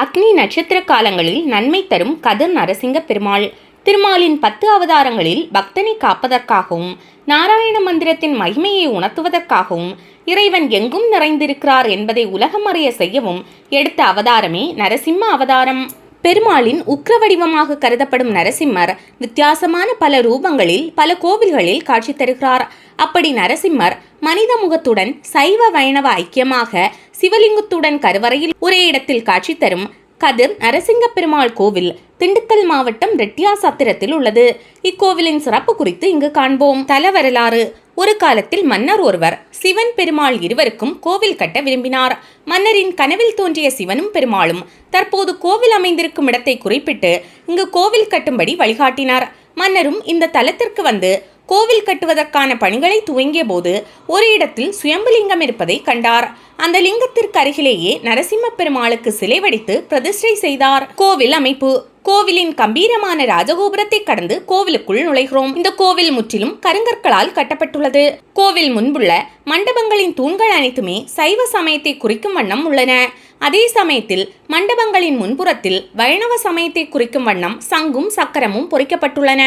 அக்னி நட்சத்திர காலங்களில் நன்மை தரும் கதிர் நரசிங்க பெருமாள். திருமாலின் பத்து அவதாரங்களில் பக்தனை காப்பதற்காகவும் நாராயண மந்திரத்தின் மகிமையை உணர்த்துவதற்காகவும் இறைவன் எங்கும் நிறைந்திருக்கிறார் என்பதை உலகம் அறிய செய்யவும் எடுத்த அவதாரமே நரசிம்ம அவதாரம். பெருமாளின் உக்ர வடிவமாக கருதப்படும் நரசிம்மர் வித்தியாசமான பல ரூபங்களில் பல கோவில்களில் காட்சி தருகிறார். அப்படி நரசிம்மர் மனித முகத்துடன் சைவ வைணவ ஐக்கியமாக சிவலிங்கத்துடன் கருவறையில் ஒரே இடத்தில் காட்சி தரும் கதிர் நரசிங்க பெருமாள் கோவில் திண்டுக்கல் மாவட்டம் ரெட்டியாசத்திரத்தில் உள்ளது. இக்கோவிலின் சிறப்பு குறித்து இங்கு காண்போம். தல வரலாறு. ஒரு காலத்தில் மன்னர் ஒருவர் சிவன் பெருமாள் இருவருக்கும் கோவில் கட்ட விரும்பினார். மன்னரின் கனவில் தோன்றிய சிவனும் பெருமாளும் தற்போது கோவில் அமைந்திருக்கும் இடத்தை குறிப்பிட்டு இங்கு கோவில் கட்டும்படி வழிகாட்டினார். மன்னரும் இந்த தலத்திற்கு வந்து கோவில் கட்டுவதற்கான பணிகளை துவங்கிய போது ஒரு இடத்தில் சுயம்புலிங்கம் இருப்பதை கண்டார். அந்த லிங்கத்திற்கு அருகிலேயே நரசிம்ம பெருமாளுக்கு சிலை வடித்து பிரதிஷ்டை செய்தார். கோவில் அமைப்பு கோவிலின் கம்பீரமான ராஜகோபுரத்தை கடந்து கோவிலுக்குள் நுழைகிறோம். இந்த கோவில் முற்றிலும் கருங்கற்களால் கட்டப்பட்டுள்ளது. கோவில் முன்புள்ள மண்டபங்களின் தூண்கள் அனைத்துமே சைவ சமயத்தை குறிக்கும் வண்ணம் உள்ளன. அதே சமயத்தில் மண்டபங்களின் முன்புறத்தில் வைணவ சமயத்தை குறிக்கும் வண்ணம் சங்கும் சக்கரமும் பொறிக்கப்பட்டுள்ளன.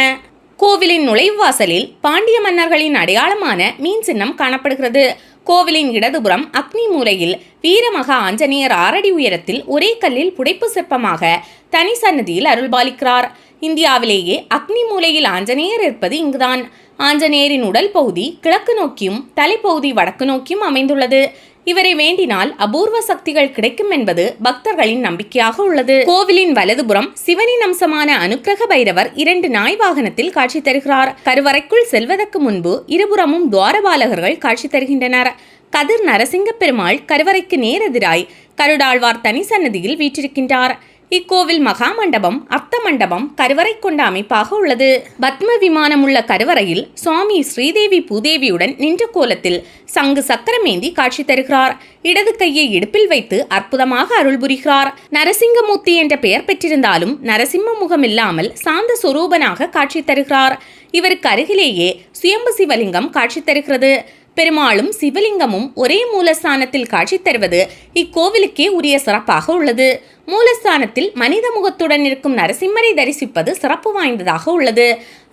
கோவிலின் நுழைவாசலில் பாண்டிய மன்னர்களின் அடையாளமான மீன் சின்னம் காணப்படுகிறது. கோவிலின் இடதுபுறம் அக்னி மூலையில் வீரமகா ஆஞ்சநேயர் ஆறடி உயரத்தில் ஒரே கல்லில் புடைப்பு சிற்பமாக தனி சன்னதியில் அருள்பாலிக்கிறார். இந்தியாவிலேயே அக்னி மூலையில் ஆஞ்சநேயர் இருப்பது இங்குதான். ஆஞ்சநேயரின் உடல் பகுதி கிழக்கு நோக்கியும் தலைப்பகுதி வடக்கு நோக்கியும் அமைந்துள்ளது. இவரை வேண்டினால் அபூர்வ சக்திகள் கிடைக்கும் என்பது பக்தர்களின் நம்பிக்கையாக உள்ளது. கோவிலின் வலதுபுறம் சிவனின் அம்சமான அனுக்கிரக பைரவர் இரண்டு நாய் வாகனத்தில் காட்சி தருகிறார். கருவறைக்குள் செல்வதற்கு முன்பு இருபுறமும் துவாரபாலகர்கள் காட்சி தருகின்றனர். கதிர் நரசிங்க பெருமாள் கருவறைக்கு நேரெதிராய் கருடாழ்வார் தனி சன்னதியில் வீற்றிருக்கின்றார். இக்கோவில் மகா மண்டபம் அர்த்த மண்டபம் கருவறை கொண்ட அமைப்பாக உள்ளது. பத்ம விமானம் உள்ள கருவறையில் சுவாமி ஸ்ரீதேவி பூதேவியுடன் நின்ற கோலத்தில் சங்கு சக்கரமேந்தி காட்சி தருகிறார். இடது கையை இடுப்பில் வைத்து அற்புதமாக அருள் புரிகிறார். நரசிங்கமூர்த்தி என்ற பெயர் பெற்றிருந்தாலும் நரசிம்ம முகம் இல்லாமல் சாந்த சொரூபனாக காட்சி தருகிறார். இவருக்கு அருகிலேயே சுயம்பு சிவலிங்கம் காட்சி தருகிறது. பெருமாளும் சிவலிங்கமும் ஒரே மூலஸ்தானத்தில் காட்சி தருவது இக்கோவிலுக்கே உரிய சிறப்பாக உள்ளது. மூலஸ்தானத்தில் மனித முகத்துடன் இருக்கும் நரசிம்மரை தரிசிப்பது சிறப்பு வாய்ந்ததாக உள்ளது.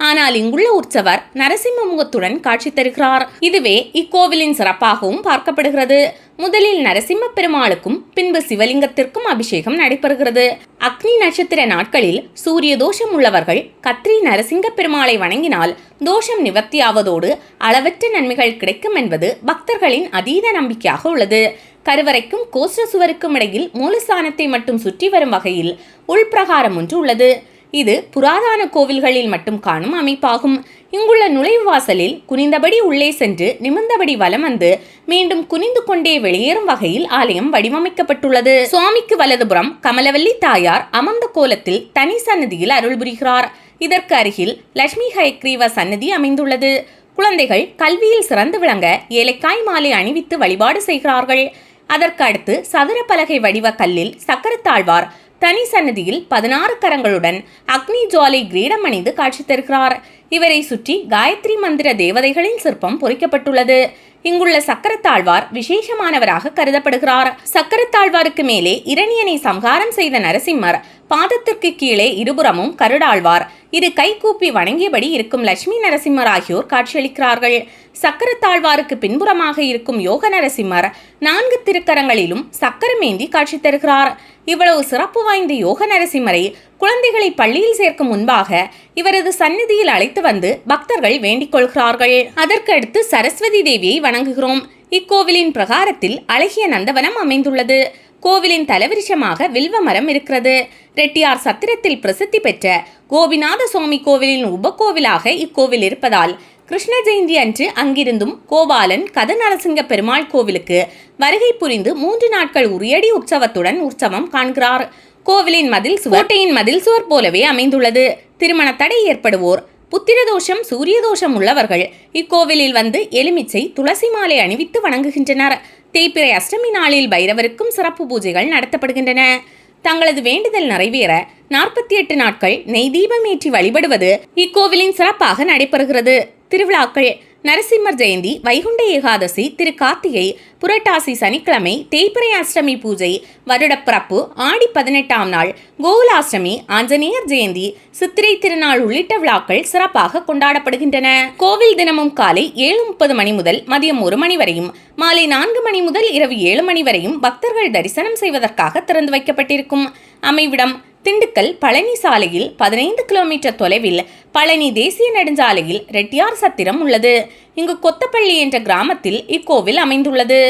ஆனால் இங்குள்ள உற்சவர் நரசிம்ம முகத்துடன் காட்சி தருகிறார். இதுவே இக்கோவிலின் சிறப்பாகவும் பார்க்கப்படுகிறது. முதலில் நரசிம்ம பெருமாளுக்கும் பின்பு சிவலிங்கத்திற்கும் அபிஷேகம் நடைபெறுகிறது. அக்னி நட்சத்திர நாட்களில் சூரிய தோஷம் உள்ளவர்கள் கத்ரி நரசிங்க பெருமாளை வணங்கினால் தோஷம் நிவர்த்தியாவதோடு அளவற்ற நன்மைகள் கிடைக்கும் என்பது பக்தர்களின் அதீத நம்பிக்கையாக உள்ளது. கருவறைக்கும் கோஷ்ட சுவருக்கும் இடையில் மூலஸ்தானத்தை மட்டும் சுற்றி வரும் வகையில் உள்பிரகாரம் ஒன்று உள்ளது. இது புராதன கோவில்களில் மட்டும் காணும் அமைப்பாகும். இங்குள்ள நுழைவு வாசலில் குனிந்தபடி உள்ளே சென்று நிமிர்ந்தபடி வலம் வந்து மீண்டும் குனிந்து கொண்டே வெளியேறும் வகையில் ஆலயம் வடிவமைக்கப்பட்டுள்ளது. சுவாமிக்கு வலதுபுறம் கமலவல்லி தாயார் அமர்ந்த கோலத்தில் தனி சன்னதியில் அருள் புரிகிறார். இதற்கு அருகில் லட்சுமி ஹயக்ரீவ சன்னதி அமைந்துள்ளது. குழந்தைகள் கல்வியில் சிறந்து விளங்க ஏலைக்காய் மாலை அணிவித்து வழிபாடு செய்கிறார்கள். அதற்கு அடுத்து சதுர பலகை வடிவ கல்லில் சக்கரத்தாழ்வார் தனி சன்னதியில் பதினாறு கரங்களுடன் அக்னி ஜுவாலை கிரீடம் அணிந்து காட்சி தருகிறார். இவரை சுற்றி காயத்ரி மந்திர தேவதைகளின் சிற்பம் பொறிக்கப்பட்டுள்ளது. இங்குள்ள சக்கரத்தாழ்வார் விசேஷமானவராக கருதப்படுகிறார். சக்கரத்தாழ்வாருக்கு மேலே இரணியனை சம்ஹாரம் செய்த நரசிம்மர் பாதத்திற்கு கீழே இருபுறமும் கருடாழ்வார். இரு கைகூப்பி வணங்கியபடி இருக்கும் லட்சுமி நரசிம்மர் ஆகியோர் காட்சியளிக்கிறார்கள். சக்கரத்தாழ்வாருக்கு பின்புறமாக இருக்கும் யோக நரசிம்மர் நான்கு திருக்கரங்களிலும் சக்கரமேந்தி காட்சி தருகிறார். இவ்வளவு சிறப்பு வாய்ந்த யோக நரசிம்மரை குழந்தைகளை பள்ளியில் சேர்க்கும் முன்பாக இவரது சந்நிதியில் அழைத்து வந்து பக்தர்கள் வேண்டிக் கொள்கிறார்கள். அதற்கு அடுத்து சரஸ்வதி தேவியை வணங்குகிறோம். இக்கோவிலின் பிரகாரத்தில் அழகிய நந்தவனம் அமைந்துள்ளது. கோவிலின் தலவிருஷமாக வில்வ மரம் இருக்கிறது. ரெட்டியார் சத்திரத்தில் பிரசித்தி பெற்ற கோபிநாத சுவாமி கோவிலின் உபகோவிலாக இக்கோவில் இருப்பதால் கிருஷ்ண ஜெயந்தி அன்று அங்கிருந்தும் கோபாலன் கதநரசிங்க பெருமாள் கோவிலுக்கு வருகை புரிந்து மூன்று நாட்கள் உரியடி உற்சவத்துடன் உற்சவம் காண்கிறார். கோவிலின் மதில் கோட்டையின் மதில் சுவர் போலவே அமைந்துள்ளது. திருமண தடை ஏற்படுவோர் புத்திரதோஷம் சூரியதோஷம் உள்ளவர்கள் இக்கோவிலில் வந்து எலுமிச்சை துளசி மாலை அணிவித்து வணங்குகின்றனர். தேய்பிறை அஷ்டமி நாளில் பைரவருக்கும் சிறப்பு பூஜைகள் நடத்தப்படுகின்றன. தங்களது வேண்டுதல் நிறைவேற நாற்பத்தி எட்டு நாட்கள் நெய் தீபம் ஏற்றி வழிபடுவது இக்கோவிலின் சிறப்பாக நடைபெறுகிறது. திருவிழாக்கள் நரசிம்மர் ஜெயந்தி வைகுண்ட ஏகாதசி திரு கார்த்திகை புரட்டாசி சனிக்கிழமை தேய்பிரை அஷ்டமி பூஜை வருடப்பிறப்பு ஆடி பதினெட்டாம் நாள் கோகுலாஷ்டமி ஆஞ்சநேயர் ஜெயந்தி சித்திரை திருநாள் உள்ளிட்ட விழாக்கள் சிறப்பாக கொண்டாடப்படுகின்றன. கோவில் தினமும் காலை ஏழு முப்பது மணி முதல் மதியம் ஒரு மணி வரையும் மாலை நான்கு மணி முதல் இரவு ஏழு மணி வரையும் பக்தர்கள் தரிசனம் செய்வதற்காக திறந்து வைக்கப்பட்டிருக்கும். அமைவிடம் திண்டுக்கல் பழனி சாலையில் பதினைந்து கிலோமீட்டர் தொலைவில் பழனி தேசிய நெடுஞ்சாலையில் ரெட்டியார் சத்திரம் உள்ளது. இங்கு கொத்தப்பள்ளி என்ற கிராமத்தில் இக்கோவில் அமைந்துள்ளது.